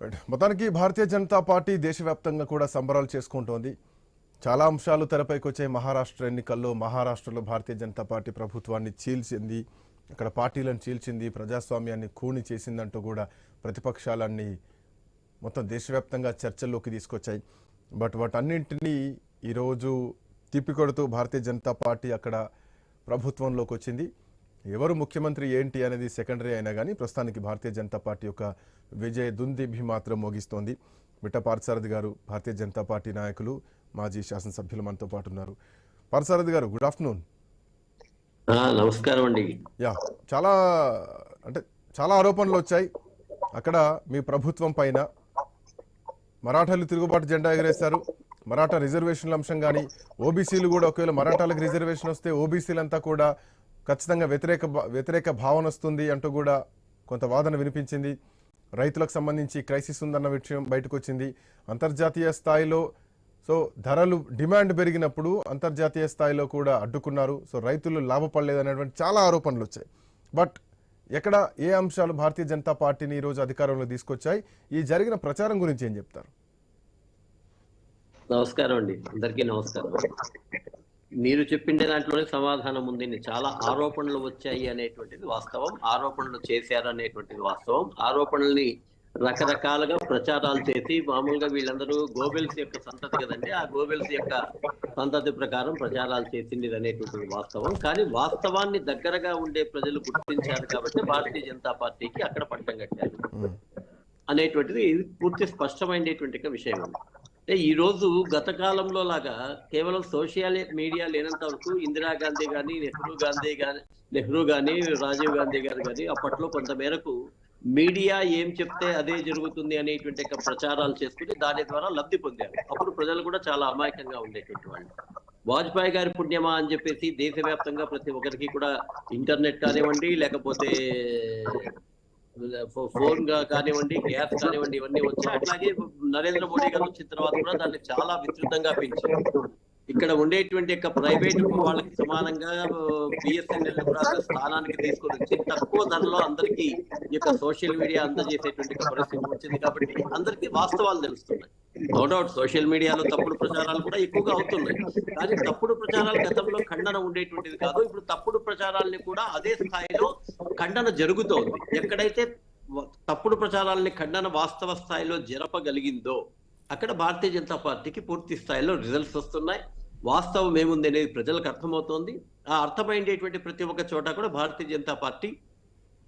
మొత్తానికి భారతీయ జనతా పార్టీ దేశవ్యాప్తంగా కూడా సంబరాలు చేసుకుంటోంది. చాలా అంశాలు తెరపైకి వచ్చాయి. మహారాష్ట్ర ఎన్నికల్లో మహారాష్ట్రలో భారతీయ జనతా పార్టీ ప్రభుత్వాన్ని చీల్చింది. అక్కడ పార్టీలను చీల్చింది ప్రజాస్వామ్యాన్ని ఖూని చేసిందంటూ కూడా ప్రతిపక్షాలన్నీ మొత్తం దేశవ్యాప్తంగా చర్చల్లోకి తీసుకొచ్చాయి. బట్ వాటన్నింటినీ ఈరోజు తిప్పికొడుతూ భారతీయ జనతా పార్టీ అక్కడ ప్రభుత్వంలోకి వచ్చింది. ఎవరు ముఖ్యమంత్రి ఏంటి అనేది సెకండరీ అయినా కానీ ప్రస్తుతానికి భారతీయ జనతా పార్టీ యొక్క విజయ దుందిభి మాత్రం మోగిస్తోంది. మిట్ట పార్థసారథి గారు భారతీయ జనతా పార్టీ నాయకులు మాజీ శాసనసభ్యులు మనతో పాటు ఉన్నారు. పార్థసారథి గారు గుడ్ ఆఫ్టర్నూన్. నమస్కారం అండి. యా చాలా అంటే చాలా ఆరోపణలు వచ్చాయి. అక్కడ మీ ప్రభుత్వం పైన మరాఠాలు తిరుగుబాటు జెండా ఎగరేశారు. మరాఠా రిజర్వేషన్ల అంశం కానీ ఓబీసీలు కూడా ఒకవేళ మరాఠాలకు రిజర్వేషన్ వస్తే ఓబీసీలంతా కూడా ఖచ్చితంగా వ్యతిరేక వ్యతిరేక భావన వస్తుంది అంటూ కూడా కొంత వాదన వినిపించింది. రైతులకు సంబంధించి క్రైసిస్ ఉందన్న విషయం బయటకు వచ్చింది అంతర్జాతీయ స్థాయిలో సో ధరలు డిమాండ్ పెరిగినప్పుడు అంతర్జాతీయ స్థాయిలో కూడా అడ్డుకున్నారు. సో రైతులు లాభపడలేదు అనేటువంటి చాలా ఆరోపణలు వచ్చాయి. బట్ ఎక్కడ ఏ అంశాలు భారతీయ జనతా పార్టీని ఈరోజు అధికారంలో తీసుకొచ్చాయి? ఈ జరిగిన ప్రచారం గురించి ఏం చెప్తారు? నమస్కారం అండి. అందరికీ నమస్కారం. మీరు చెప్పిండే దాంట్లోనే సమాధానం ఉంది. చాలా ఆరోపణలు వచ్చాయి అనేటువంటిది వాస్తవం. ఆరోపణలు చేశారు అనేటువంటిది వాస్తవం. ఆరోపణల్ని రకరకాలుగా ప్రచారాలు చేసి మామూలుగా వీళ్ళందరూ గోబెల్స్ యొక్క సంతతి కదండి. ఆ గోబెల్స్ యొక్క సంతతి ప్రకారం ప్రచారాలు చేసింది అనేటువంటిది వాస్తవం. కానీ వాస్తవాన్ని దగ్గరగా ఉండే ప్రజలు గుర్తించారు కాబట్టి భారతీయ జనతా పార్టీకి అక్కడ పట్టం కట్టారు. అనేటువంటిది పూర్తి స్పష్టమైనటువంటి విషయం. ఉంది అంటే ఈ రోజు గత కాలంలో లాగా కేవలం సోషల్ మీడియా లేనంత వరకు ఇందిరాగాంధీ గాని నెహ్రూ గాంధీ గాని నెహ్రూ గాని రాజీవ్ గాంధీ గారు కానీ అప్పట్లో కొంత మేరకు మీడియా ఏం చెప్తే అదే జరుగుతుంది అనేటువంటి ప్రచారాలు చేసుకుని దాని ద్వారా లబ్ధి పొందారు. అప్పుడు ప్రజలు కూడా చాలా అమాయకంగా ఉండేటువంటి వాళ్ళు. వాజ్పేయి గారి పుణ్యమా అని చెప్పేసి దేశవ్యాప్తంగా ప్రతి ఒక్కరికి కూడా ఇంటర్నెట్ కానివ్వండి లేకపోతే ఫోన్గా కానివ్వండి గ్యాస్ కానివ్వండి ఇవన్నీ వచ్చాయి అట్లాగే నరేంద్ర మోడీ గారు వచ్చిన తర్వాత కూడా దాన్ని చాలా విస్తృతంగా పెంచారు. ఇక్కడ ఉండేటువంటి యొక్క ప్రైవేట్ వాళ్ళకి సమానంగా బిఎస్ఎన్ఎల్ కూడా స్థానానికి తీసుకొని వచ్చి తక్కువ ధరలో అందరికీ ఈ యొక్క సోషల్ మీడియా అందజేసేటువంటి పరిస్థితి వచ్చింది కాబట్టి అందరికీ వాస్తవాలు తెలుస్తున్నాయి. నో డౌట్ సోషల్ మీడియాలో తప్పుడు ప్రచారాలు కూడా ఎక్కువగా అవుతున్నాయి. కానీ తప్పుడు ప్రచారాలు గతంలో ఖండన ఉండేటువంటిది కాదు. ఇప్పుడు తప్పుడు ప్రచారాలని కూడా అదే స్థాయిలో ఖండన జరుగుతోంది. ఎక్కడైతే తప్పుడు ప్రచారాలని ఖండన వాస్తవ స్థాయిలో జరపగలిగిందో అక్కడ భారతీయ జనతా పార్టీకి పూర్తి స్థాయిలో రిజల్ట్స్ వస్తున్నాయి. వాస్తవం ఏముంది అనేది ప్రజలకు అర్థమవుతోంది. ఆ అర్థమైండేటువంటి ప్రతి ఒక్క చోట కూడా భారతీయ జనతా పార్టీ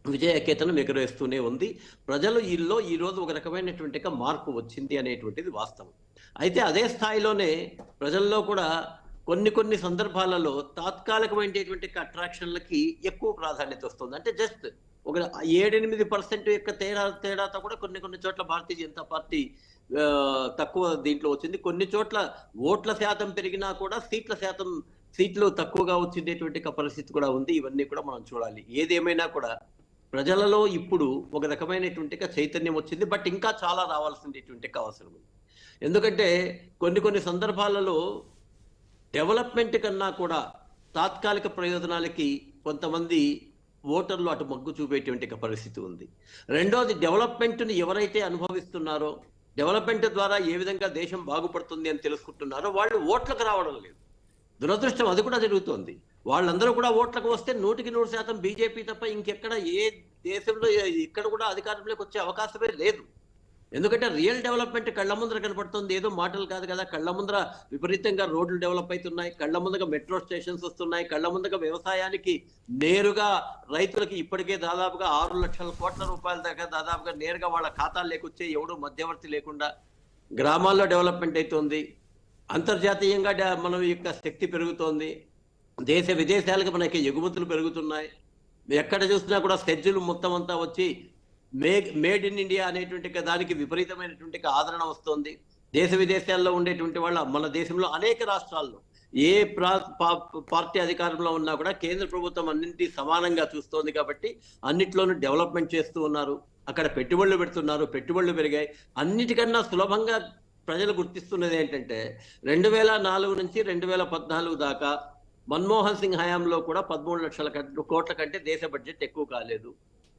విజయకేతనం ఎగరవేస్తూనే ఉంది. ప్రజలు ఇల్లో ఈరోజు ఒక రకమైనటువంటి మార్పు వచ్చింది అనేటువంటిది వాస్తవం. అయితే అదే స్థాయిలోనే ప్రజల్లో కూడా కొన్ని కొన్ని సందర్భాలలో తాత్కాలికమైనటువంటి అట్రాక్షన్లకి ఎక్కువ ప్రాధాన్యత వస్తుంది. అంటే జస్ట్ ఒక ఏడెనిమిది పర్సెంట్ యొక్క తేడా తేడాతో కూడా కొన్ని కొన్ని చోట్ల భారతీయ జనతా పార్టీ తక్కువ దీంట్లో వచ్చింది. కొన్ని చోట్ల ఓట్ల శాతం పెరిగినా కూడా సీట్ల శాతం సీట్లు తక్కువగా వచ్చిండేటువంటి పరిస్థితి కూడా ఉంది. ఇవన్నీ కూడా మనం చూడాలి. ఏదేమైనా కూడా ప్రజలలో ఇప్పుడు ఒక రకమైనటువంటి చైతన్యం వచ్చింది. బట్ ఇంకా చాలా రావాల్సినటువంటి అవసరం ఉంది. ఎందుకంటే కొన్ని కొన్ని సందర్భాలలో డెవలప్మెంట్ కన్నా కూడా తాత్కాలిక ప్రయోజనాలకి కొంతమంది ఓటర్లు అటు మగ్గు చూపేటువంటి పరిస్థితి ఉంది. రెండోది డెవలప్మెంట్ని ఎవరైతే అనుభవిస్తున్నారో డెవలప్మెంట్ ద్వారా ఏ విధంగా దేశం బాగుపడుతుంది అని తెలుసుకుంటున్నారో వాళ్ళు ఓట్లకు రావడం లేదు. దురదృష్టం అది కూడా జరుగుతోంది. వాళ్ళందరూ కూడా ఓట్లకు వస్తే నూటికి నూరు శాతం బీజేపీ తప్ప ఇంకెక్కడ ఏ దేశంలో ఇక్కడ కూడా అధికారంలోకి వచ్చే అవకాశమే లేదు. ఎందుకంటే రియల్ డెవలప్మెంట్ కళ్ళ ముందర కనపడుతుంది. ఏదో మాటలు కాదు కదా. కళ్ళ ముందర విపరీతంగా రోడ్లు డెవలప్ అవుతున్నాయి. కళ్ళ ముందుగా మెట్రో స్టేషన్స్ వస్తున్నాయి. కళ్ళ ముందుగా వ్యవసాయానికి నేరుగా రైతులకి ఇప్పటికే దాదాపుగా ఆరు లక్షల కోట్ల రూపాయల దాకా దాదాపుగా నేరుగా వాళ్ళ ఖాతాలు లేకొచ్చే ఎవడు మధ్యవర్తి లేకుండా గ్రామాల్లో డెవలప్మెంట్ అవుతుంది. అంతర్జాతీయంగా మనం యొక్క శక్తి పెరుగుతోంది. దేశ విదేశాలకు మనకి ఎగుమతులు పెరుగుతున్నాయి. ఎక్కడ చూసినా కూడా స్కెడ్యూల్ మొత్తం అంతా వచ్చి మే మేడ్ ఇన్ ఇండియా అనేటువంటి దానికి విపరీతమైనటువంటి ఆదరణ వస్తుంది. దేశ విదేశాల్లో ఉండేటువంటి వాళ్ళ మన దేశంలో అనేక రాష్ట్రాల్లో ఏ ప్రా పార్టీ అధికారంలో ఉన్నా కూడా కేంద్ర ప్రభుత్వం అన్నింటి సమానంగా చూస్తోంది కాబట్టి అన్నిట్లోనూ డెవలప్మెంట్ చేస్తూ ఉన్నారు. అక్కడ పెట్టుబడులు పెడుతున్నారు పెట్టుబడులు పెరిగాయి. అన్నిటికన్నా సులభంగా ప్రజలు గుర్తిస్తున్నది ఏంటంటే రెండు వేల నాలుగు నుంచి రెండు వేల పద్నాలుగు దాకా మన్మోహన్ సింగ్ హయాంలో కూడా పదమూడు లక్షల కోట్ల కంటే దేశ బడ్జెట్ ఎక్కువ కాలేదు.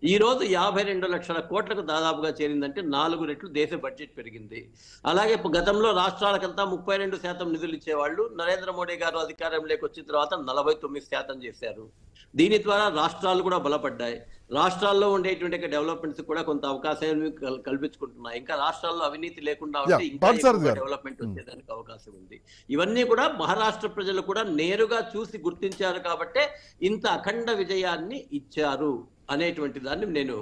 ఈ రోజు యాభై రెండు లక్షల కోట్లకు దాదాపుగా చేరిందంటే నాలుగు రెట్లు దేశ బడ్జెట్ పెరిగింది. అలాగే గతంలో రాష్ట్రాలకంతా ముప్పై రెండు శాతం నిధులు ఇచ్చేవాళ్ళు నరేంద్ర మోడీ గారు అధికారంలోకి వచ్చిన తర్వాత నలభై తొమ్మిది శాతం చేశారు. దీని ద్వారా రాష్ట్రాలు కూడా బలపడ్డాయి. రాష్ట్రాల్లో ఉండేటువంటి డెవలప్మెంట్స్ కూడా కొంత అవకాశాన్ని కల్- కల్పించుకుంటున్నాయి. ఇంకా రాష్ట్రాల్లో అవినీతి లేకుండా ఉంటే ఇంకా. డెవలప్మెంట్ వచ్చేదానికి అవకాశం ఉంది. ఇవన్నీ కూడా మహారాష్ట్ర ప్రజలు కూడా నేరుగా చూసి గుర్తించారు కాబట్టే ఇంత అఖండ విజయాన్ని ఇచ్చారు. అనేటువంటి దాన్ని నేను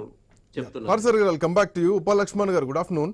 చెప్తున్నాను. గారు కమ్ బ్యాక్ టు యూ గారు గుడ్ ఆఫ్టర్నూన్